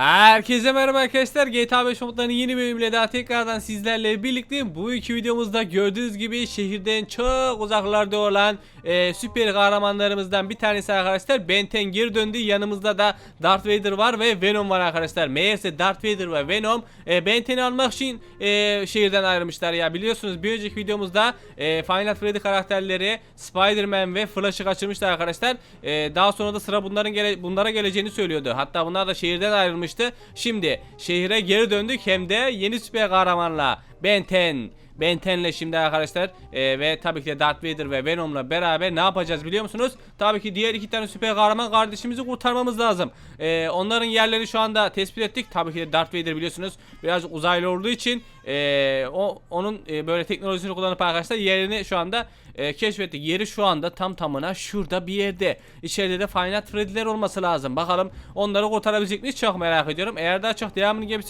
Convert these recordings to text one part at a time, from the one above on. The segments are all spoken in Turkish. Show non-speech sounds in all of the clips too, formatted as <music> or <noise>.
Herkese merhaba arkadaşlar. GTA 5 modlarının yeni bölümüyle daha tekrardan sizlerle birlikteyim. Bu iki videomuzda gördüğünüz gibi şehirden çok uzaklarda olan e, süper kahramanlarımızdan bir tanesi arkadaşlar. Ben 10 geri döndü. Yanımızda da Darth Vader var ve Venom var arkadaşlar. Meğerse Darth Vader ve Venom e, Ben 10'i almak için e, şehirden ayrılmışlar ya. Biliyorsunuz bir önceki videomuzda e, Final Freddy karakterleri Spider-Man ve Flash'ı kaçırmışlar arkadaşlar. E, daha sonra da sıra bunların gele bunlara geleceğini söylüyordu. Hatta bunlar da şehirden ayrılmıştı. Şimdi şehire geri döndük hem de yeni süper kahramanla Ben 10 Ben 10'le şimdi arkadaşlar e, ve tabii ki de Darth Vader ve Venom'la beraber ne yapacağız biliyor musunuz? Tabii ki diğer iki tane süper kahraman kardeşimizi kurtarmamız lazım. E, onların yerlerini şu anda tespit ettik. Tabii ki de Darth Vader biliyorsunuz biraz uzaylı olduğu için e, o onun e, böyle teknolojisini kullanıp arkadaşlar yerini şu anda e, keşfettik. Yeri şu anda tam tamına şurada bir yerde. İçeride de Final Freddy'ler olması lazım. Bakalım onları kurtarabilecek miyiz? Çok merak ediyorum. Eğer daha çok devamını gelmek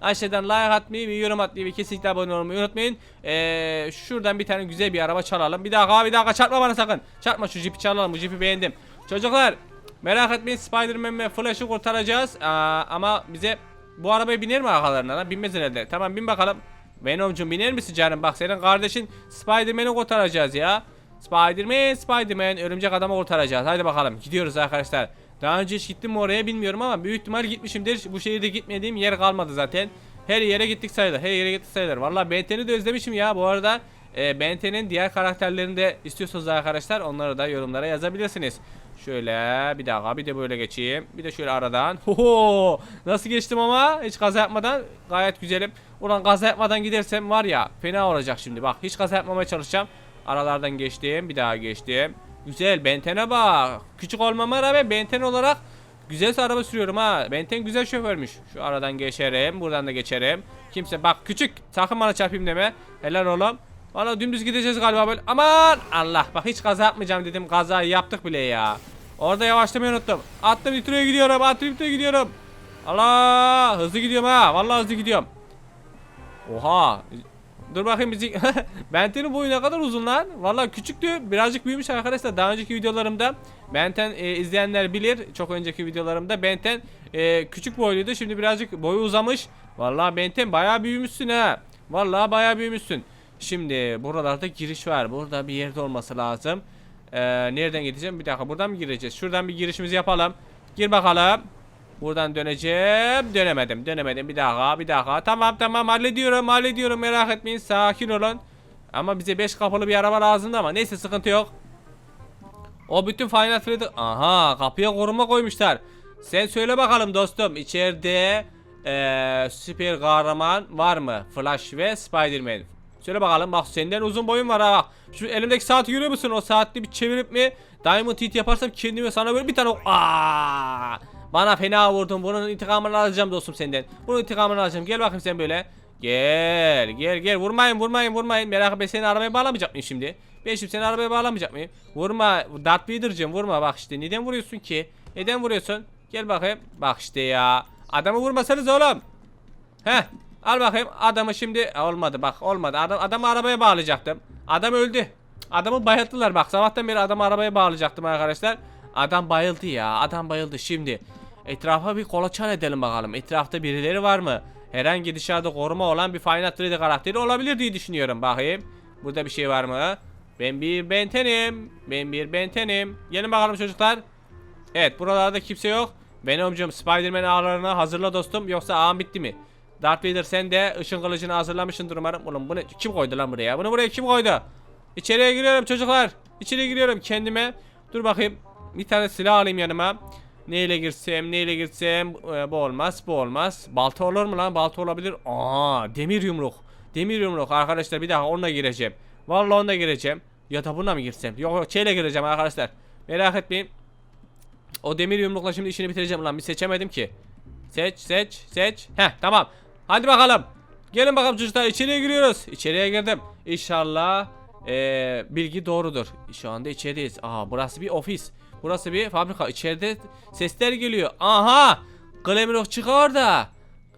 aşağıdan like atmayı ve yorum atmayı ve kesinlikle abone olmayı unutmayın. E, şuradan bir tane güzel bir araba çalalım. Bir dakika bir dakika çarpma bana sakın. Çarpma şu jipi çalalım. Bu jipi beğendim. Çocuklar merak etmeyin Spider-Man ve Flash'ı kurtaracağız. Aa, ama bize bu arabaya biner mi arkalarına lan? Binmez herhalde. Tamam bin bakalım. Venom'cum biner misin canım? Bak senin kardeşin Spider-Man'i kurtaracağız ya. Spider-Man, Spider-Man örümcek adamı kurtaracağız. Hadi bakalım gidiyoruz arkadaşlar. Daha önce hiç gittim mi oraya bilmiyorum ama büyük ihtimal gitmişimdir. Bu şehirde gitmediğim yer kalmadı zaten. Her yere gittik sayılır. Her yere gittik sayılır. Valla Benten'i de özlemişim ya. Bu arada e, Benten'in diğer karakterlerini de istiyorsanız arkadaşlar onları da yorumlara yazabilirsiniz. Şöyle bir dakika bir de böyle geçeyim. Bir de şöyle aradan. Hoho! Nasıl geçtim ama hiç kaza yapmadan gayet güzelim. Ulan kaza yapmadan gidersem var ya fena olacak şimdi. Bak hiç kaza yapmamaya çalışacağım. Aralardan geçtim. Bir daha geçtim. Güzel Benten'e bak. Küçük olmama rağmen Benten olarak güzel araba sürüyorum ha. Benten güzel şoförmüş. Şu aradan geçerim. Buradan da geçerim. Kimse bak küçük. Sakın bana çarpayım deme. Helal oğlum. Valla dümdüz gideceğiz galiba böyle. Aman Allah bak hiç kaza yapmayacağım dedim. Kazayı yaptık bile ya. Orada yavaşlamayı unuttum. Attım nitroya gidiyorum. Attım nitroya gidiyorum. Allah hızlı gidiyorum ha. Vallahi hızlı gidiyorum. Oha. Dur bakayım bizi. <laughs> Benten'in boyu ne kadar uzun lan. Vallahi küçüktü. Birazcık büyümüş arkadaşlar. Daha önceki videolarımda Benten e, izleyenler bilir. Çok önceki videolarımda Benten e, küçük boyluydu. Şimdi birazcık boyu uzamış. Vallahi Benten bayağı büyümüşsün ha. Vallahi bayağı büyümüşsün. Şimdi buralarda giriş var. Burada bir yerde olması lazım. Ee, nereden gideceğim? Bir dakika buradan mı gireceğiz? Şuradan bir girişimizi yapalım. Gir bakalım. Buradan döneceğim. Dönemedim. Dönemedim. Bir dakika. Bir dakika. Tamam tamam hallediyorum. Hallediyorum. Merak etmeyin. Sakin olun. Ama bize 5 kapılı bir araba lazımdı ama neyse sıkıntı yok. O bütün Final Freddy... Aha kapıya koruma koymuşlar. Sen söyle bakalım dostum. içeride eee süper kahraman var mı? Flash ve Spider-Man. Söyle bakalım bak senden uzun boyun var ha. Şu elimdeki saati görüyor musun? O saatli bir çevirip mi Diamond Heat yaparsam kendime sana böyle bir tane Aa! Bana fena vurdun. Bunun intikamını alacağım dostum senden. Bunun intikamını alacağım. Gel bakayım sen böyle. Gel gel gel vurmayın vurmayın vurmayın merak etme seni arabaya bağlamayacak mıyım şimdi? Ben şimdi seni arabaya bağlamayacak mıyım? Vurma Darth Vader'cığım vurma bak işte neden vuruyorsun ki? Neden vuruyorsun? Gel bakayım. Bak işte ya. Adamı vurmasanız oğlum. Heh. Al bakayım adamı şimdi olmadı bak olmadı. Adam adamı arabaya bağlayacaktım. Adam öldü. Adamı bayılttılar bak sabahtan beri adamı arabaya bağlayacaktım arkadaşlar. Adam bayıldı ya. Adam bayıldı şimdi. Etrafa bir kolaçan edelim bakalım. Etrafta birileri var mı? Herhangi dışarıda koruma olan bir Final 3D karakteri olabilir diye düşünüyorum. Bakayım. Burada bir şey var mı? Ben bir bentenim. Ben bir bentenim. Gelin bakalım çocuklar. Evet buralarda kimse yok. Venom'cum Spider-Man ağlarını hazırla dostum. Yoksa ağam bitti mi? Darth Vader sen de ışın kılıcını hazırlamışsındır umarım. Oğlum bunu kim koydu lan buraya? Bunu buraya kim koydu? İçeriye giriyorum çocuklar. İçeriye giriyorum kendime. Dur bakayım. Bir tane silah alayım yanıma. Neyle girsem, neyle girsem Ee, bu olmaz, bu olmaz. Balta olur mu lan? Balta olabilir. Aa, demir yumruk. Demir yumruk arkadaşlar bir daha onunla gireceğim. Vallahi onunla gireceğim. Ya da bununla mı girsem? Yok yok şeyle gireceğim arkadaşlar. Merak etmeyin. O demir yumrukla şimdi işini bitireceğim lan. Bir seçemedim ki. Seç, seç, seç. Heh, tamam. Hadi bakalım. Gelin bakalım çocuklar içeriye giriyoruz. İçeriye girdim. İnşallah ee, bilgi doğrudur. Şu anda içerideyiz. Aha burası bir ofis. Burası bir fabrika. İçeride sesler geliyor. Aha! Glamrock çıkıyor orada.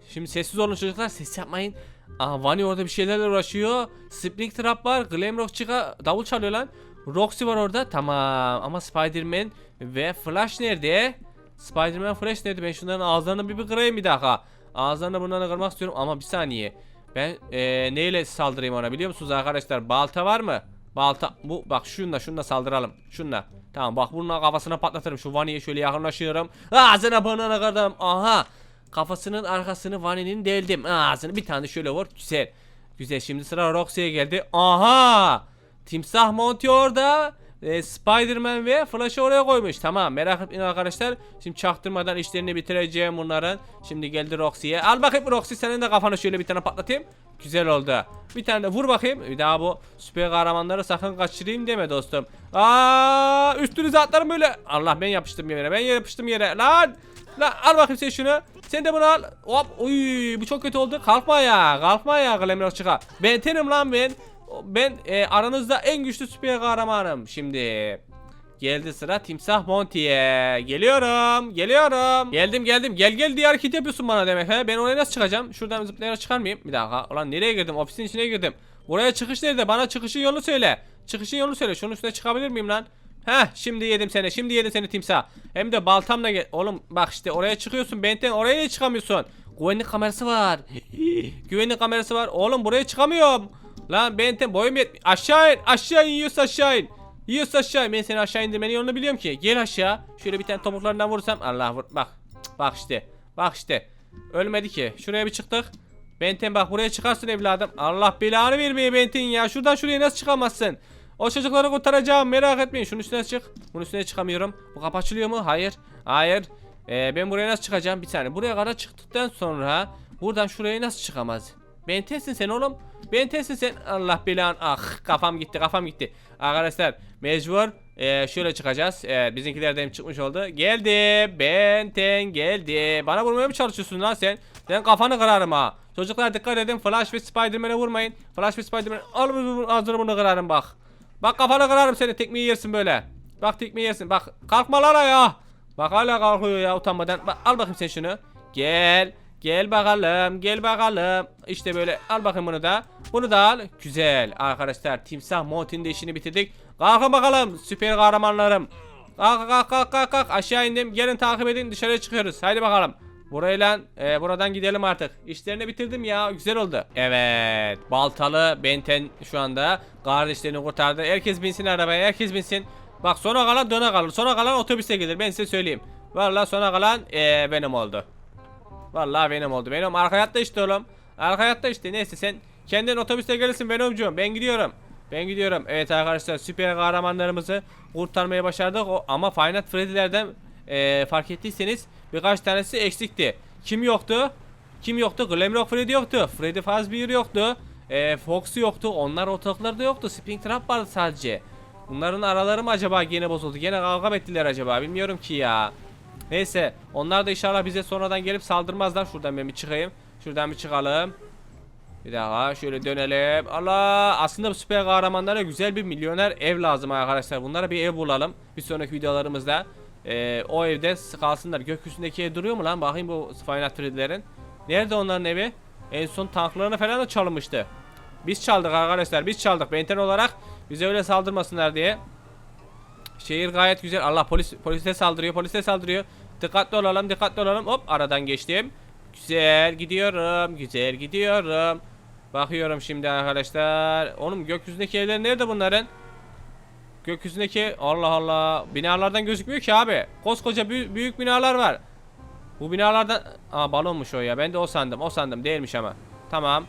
Şimdi sessiz olun çocuklar. Ses yapmayın. Aha Vani orada bir şeylerle uğraşıyor. Spring Trap var. Glamrock çıka davul çalıyor lan. Roxy var orada. Tamam. Ama Spider-Man ve Flash nerede? Spider-Man Flash nerede? Ben şunların ağızlarını bir, bir kırayım bir dakika. Ağızlarını bunlarını kırmak istiyorum ama bir saniye. Ben eee, neyle saldırayım ona biliyor musunuz arkadaşlar? Balta var mı? Balta bu bak şunla şunla saldıralım. Şunla. Tamam bak bununla kafasına patlatırım. Şu Vani'ye şöyle yakınlaşıyorum. Ağzına burnuna kırdım. Aha. Kafasının arkasını Vani'nin deldim. Ağzını bir tane şöyle vur. Güzel. Güzel şimdi sıra Roxy'ye geldi. Aha. Timsah Monty orada. E, Spider-Man ve Flash'ı oraya koymuş. Tamam merak etmeyin arkadaşlar. Şimdi çaktırmadan işlerini bitireceğim bunların. Şimdi geldi Roxy'ye. Al bakayım Roxy senin de kafanı şöyle bir tane patlatayım. Güzel oldu. Bir tane de vur bakayım. Bir daha bu süper kahramanları sakın kaçırayım deme dostum. Aa, üstünüze atlarım böyle. Allah ben yapıştım yere. Ben yapıştım yere. Lan. Lan al bakayım sen şunu. Sen de bunu al. Hop. Uy bu çok kötü oldu. Kalkma ya. Kalkma ya Glamrock çıkar. Ben tenim lan ben. Ben e, aranızda en güçlü süper kahramanım. Şimdi geldi sıra Timsah Monty'ye. Geliyorum. Geliyorum. Geldim geldim. Gel gel diye hareket yapıyorsun bana demek he. Ben oraya nasıl çıkacağım? Şuradan zıplayarak çıkar mıyım? Bir dakika. Ulan nereye girdim? Ofisin içine girdim. Buraya çıkış nerede? Bana çıkışın yolunu söyle. Çıkışın yolunu söyle. Şunun üstüne çıkabilir miyim lan? Heh şimdi yedim seni. Şimdi yedim seni timsah. Hem de baltamla gel. Oğlum bak işte oraya çıkıyorsun. Benten oraya niye çıkamıyorsun? Güvenlik kamerası var. <laughs> Güvenlik kamerası var. Oğlum buraya çıkamıyorum. Lan Benten boyum yet. Aşağı in. Aşağı in. Yiyorsa aşağı in. Yiyorsa aşağı in. Ben seni aşağı indirmenin yolunu biliyorum ki. Gel aşağı. Şöyle bir tane topuklarından vursam. Allah vur. Bak. Bak işte. Bak işte. Ölmedi ki. Şuraya bir çıktık. Benten bak buraya çıkarsın evladım. Allah belanı vermeye Benten ya. Şuradan şuraya nasıl çıkamazsın? O çocukları kurtaracağım merak etmeyin. Şunun üstüne çık. Bunun üstüne çıkamıyorum. Bu kapı açılıyor mu? Hayır. Hayır. Ee, ben buraya nasıl çıkacağım? Bir saniye. Buraya kadar çıktıktan sonra buradan şuraya nasıl çıkamaz? Bentensin sen oğlum. Bentensin sen. Allah belan. Ah kafam gitti kafam gitti. Arkadaşlar mecbur ee, şöyle çıkacağız. Evet bizimkilerden çıkmış oldu. Geldi. Benten geldi. Bana vurmaya mı çalışıyorsun lan sen? Sen kafanı kırarım ha. Çocuklar dikkat edin. Flash ve Spider-Man'e vurmayın. Flash ve Spider-Man al ağzını bunu kırarım bak. Bak kafana kırarım seni tekmeyi yersin böyle. Bak tekmeyi yersin. Bak kalkma lan ya. Bak hala kalkıyor ya utanmadan. Bak, al bakayım sen şunu. Gel. Gel bakalım. Gel bakalım. İşte böyle al bakayım bunu da. Bunu da al. Güzel. Arkadaşlar Timsah Monty'nin de işini bitirdik. Kalkın bakalım süper kahramanlarım. Kalk kalk kalk kalk kalk. Aşağı indim. Gelin takip edin dışarıya çıkıyoruz. Haydi bakalım. Burayla e, buradan gidelim artık. İşlerini bitirdim ya. Güzel oldu. Evet. Baltalı Benten şu anda kardeşlerini kurtardı. Herkes binsin arabaya. Herkes binsin. Bak sona kalan döne kalır. Sona kalan otobüse gelir. Ben size söyleyeyim. Vallahi sona kalan e, benim oldu. Vallahi benim oldu. Benim arka hayatta işte oğlum. Arka hayatta işte. Neyse sen kendin otobüste gelirsin Venomcuğum. Ben gidiyorum. Ben gidiyorum. Evet arkadaşlar süper kahramanlarımızı kurtarmaya başardık. O, ama Final Freddy'lerden e, fark ettiyseniz birkaç tanesi eksikti. Kim yoktu? Kim yoktu? Glamrock Freddy yoktu. Freddy Fazbear yoktu. E, Fox yoktu. Onlar ortalıklarda yoktu. Springtrap vardı sadece. Bunların araları mı acaba gene bozuldu? Gene kavga ettiler acaba? Bilmiyorum ki ya. Neyse. Onlar da inşallah bize sonradan gelip saldırmazlar. Şuradan ben bir çıkayım. Şuradan bir çıkalım. Bir daha şöyle dönelim. Allah aslında bu süper kahramanlara güzel bir milyoner ev lazım arkadaşlar. Bunlara bir ev bulalım. Bir sonraki videolarımızda. Ee, o evde kalsınlar. Gökyüzündeki ev duruyor mu lan? Bakayım bu Final Freddy'lerin. Nerede onların evi? En son tanklarını falan da çalınmıştı. Biz çaldık arkadaşlar. Biz çaldık. Benten olarak bize öyle saldırmasınlar diye. Şehir gayet güzel. Allah polis polise saldırıyor. Polise saldırıyor. Dikkatli olalım. Dikkatli olalım. Hop aradan geçtim. Güzel gidiyorum. Güzel gidiyorum. Bakıyorum şimdi arkadaşlar. Oğlum gökyüzündeki evler nerede bunların? Gökyüzündeki Allah Allah binalardan gözükmüyor ki abi. Koskoca büyük, büyük binalar var. Bu binalardan Aa balonmuş o ya. Ben de o sandım. O sandım değilmiş ama. Tamam.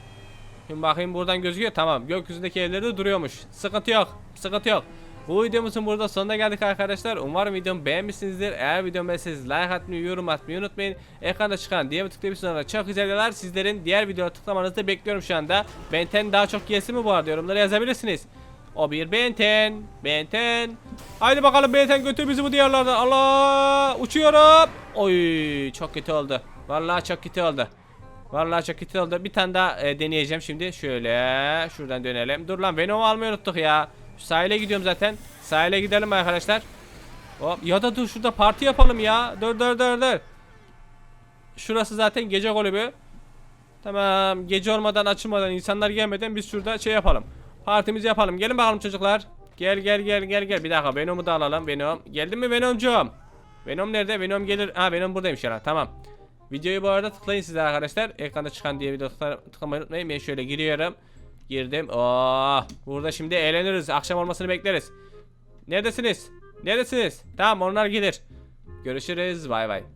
Şimdi bakayım buradan gözüküyor. Tamam. Gökyüzündeki evleri duruyormuş. Sıkıntı yok. Sıkıntı yok. Bu videomuzun burada sonuna geldik arkadaşlar. Umarım videomu beğenmişsinizdir. Eğer videomu beğendiyseniz like atmayı, yorum atmayı unutmayın. Ekranda çıkan diğer tıklayıp çok güzel videolar sizlerin diğer videoya tıklamanızı bekliyorum şu anda. Benten daha çok gelsin mi bu arada yorumlara yazabilirsiniz. O bir Benten. Benten. Haydi bakalım Benten götür bizi bu diyarlardan. Allah uçuyorum. Oy çok kötü oldu. Vallahi çok kötü oldu. Vallahi çok kötü oldu. Bir tane daha e, deneyeceğim şimdi. Şöyle şuradan dönelim. Dur lan Venom'u almayı unuttuk ya. Sahile gidiyorum zaten. Sahile gidelim arkadaşlar. Hop ya da dur şurada parti yapalım ya. Dur dur dur dur. Şurası zaten gece kulübü. Tamam gece olmadan açılmadan insanlar gelmeden biz şurada şey yapalım. Partimizi yapalım. Gelin bakalım çocuklar. Gel gel gel gel gel. Bir dakika Venom'u da alalım. Venom. Geldin mi Venom'cum? Venom nerede? Venom gelir. Ha Venom buradaymış ya. Tamam. Videoyu bu arada tıklayın sizler arkadaşlar. Ekranda çıkan diye video tıkla- tıklamayı unutmayın. Ben şöyle giriyorum. Girdim. Oh, burada şimdi eğleniriz. Akşam olmasını bekleriz. Neredesiniz? Neredesiniz? Tamam onlar gelir. Görüşürüz. Bay bay.